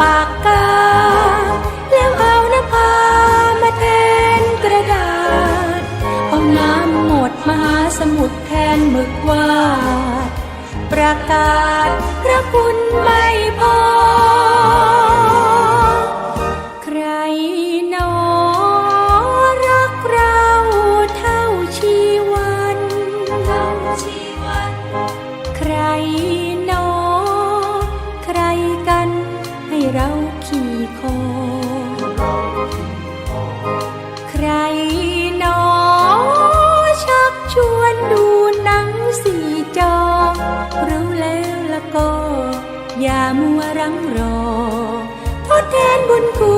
ปากกา แล้วเอาน้ำพามาแทนกระดาษ เอาน้ำหมดมหาสมุทรแทนหมึกวาด ประกาศพระคุณมา คอใครหนอชักชวนดูหนังสี่จอ รู้แล้วละก็ อย่ามัวรังรอ ทดแทนบุญคุณ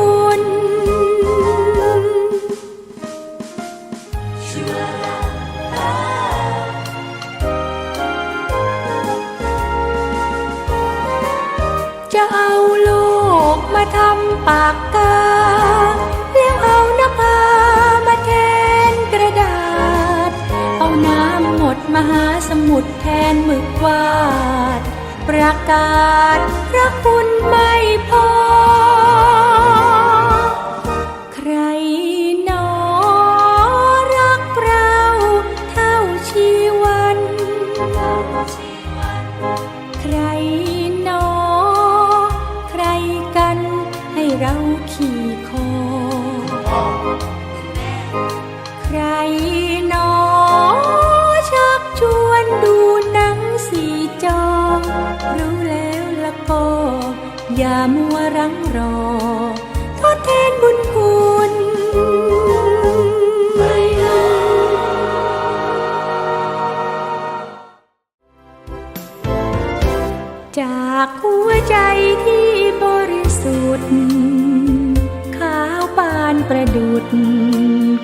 หมหาสมุทรแทนหมึกวาด ประกาศพระคุณไม่พอ ใครหนอรักเราเท่าชีวัน อย่ามัวรังรอ ทดแทนบุญคุณจากหัวใจที่บริสุทธิ์ขาวปานประดุด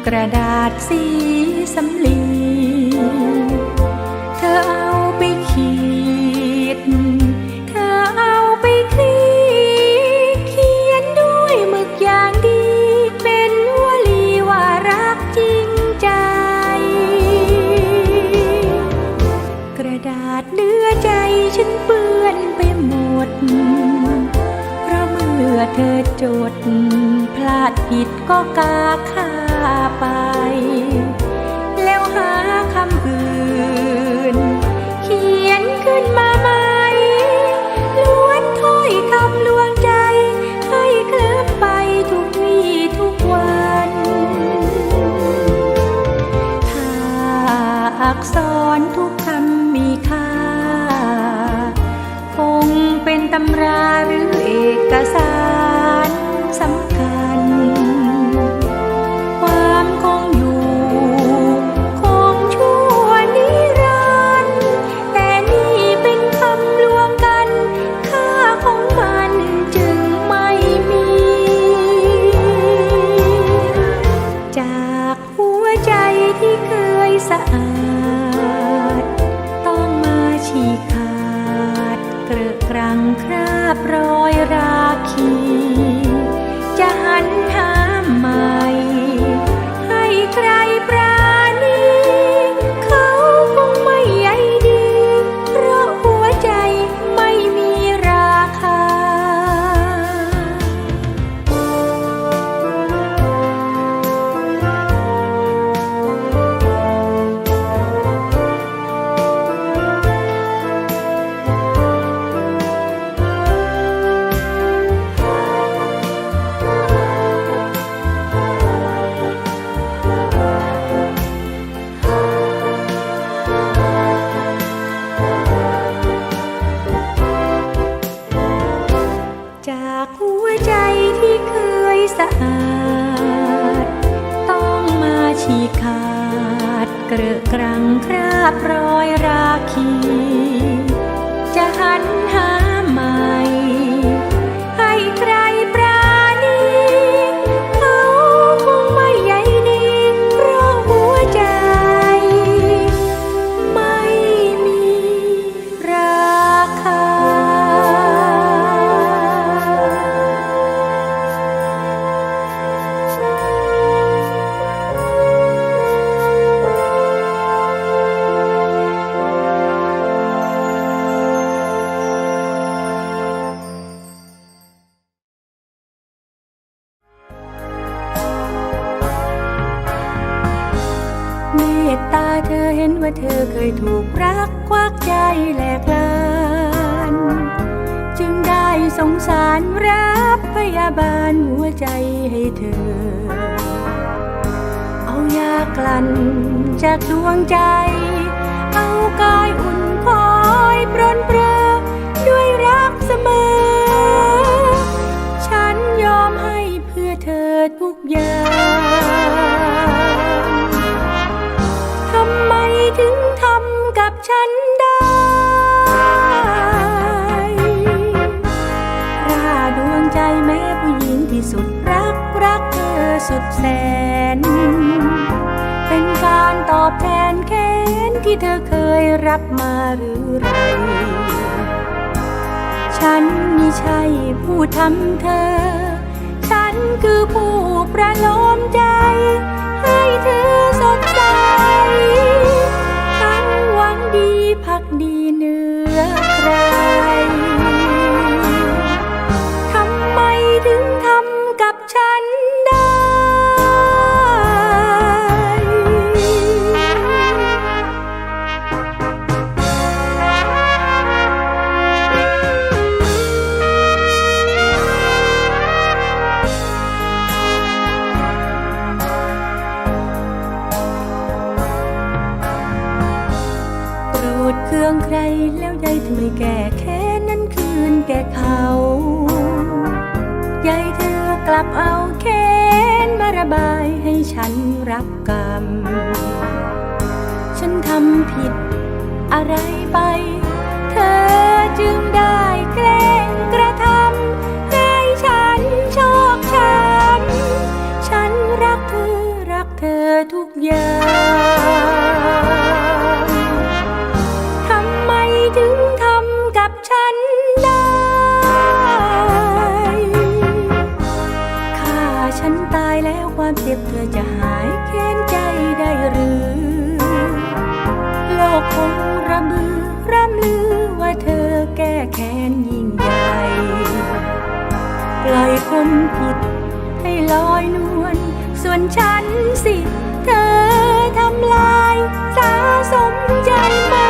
กระดาษสีสำลี เนื้อใจฉันเปื้อนไปหมด เพราะเมื่อเธอจด พลาดผิดก็กาค่าไป แล้วหาคำอื่น เขียนขึ้นมาใหม่ล้วนถ้อยคำลวงใจ ให้เคลิ้มไปทุกวี่ทุกวัน ถ้าอักษรทุกำราหรือเอกสาร ดังคราบรอยราคี จะหันหาใหม่ ให้ใคร อาดต้องมาฉีกขาด เกลอะกรังคราบรอยราคี จะหัน เธอเคยถูกรักควักใจแหลกลาน จึงได้สงสารรับพยาบาลหัวใจให้เธอ เอายากลั่นจากดวงใจ เอากายอุ่นคอยปรนเปรอ ใจแม้ผู้หญิงที่สุดรักรักเธอสุดแสน เป็นการตอบแทนแค้นที่เธอเคยรับมาหรือไร ฉันไม่ใช่ผู้ทำเธอ ฉันคือผู้ประโลมใจ องใครแล้วยายทำไมแก่แค้นนั้นคืนแก่เขายายเธอกลับเอาแค้นมาระบายให้ฉันรับกรรม ฉันทำผิด จะหายแค้นใจได้หรือ โลกคงระบือร่ำลือว่าเธอแก้แค้นยิ่งใหญ่ปล่อยคนผิดให้ลอยนวลส่วนฉันสิ เธอทำลายสะสมใจมา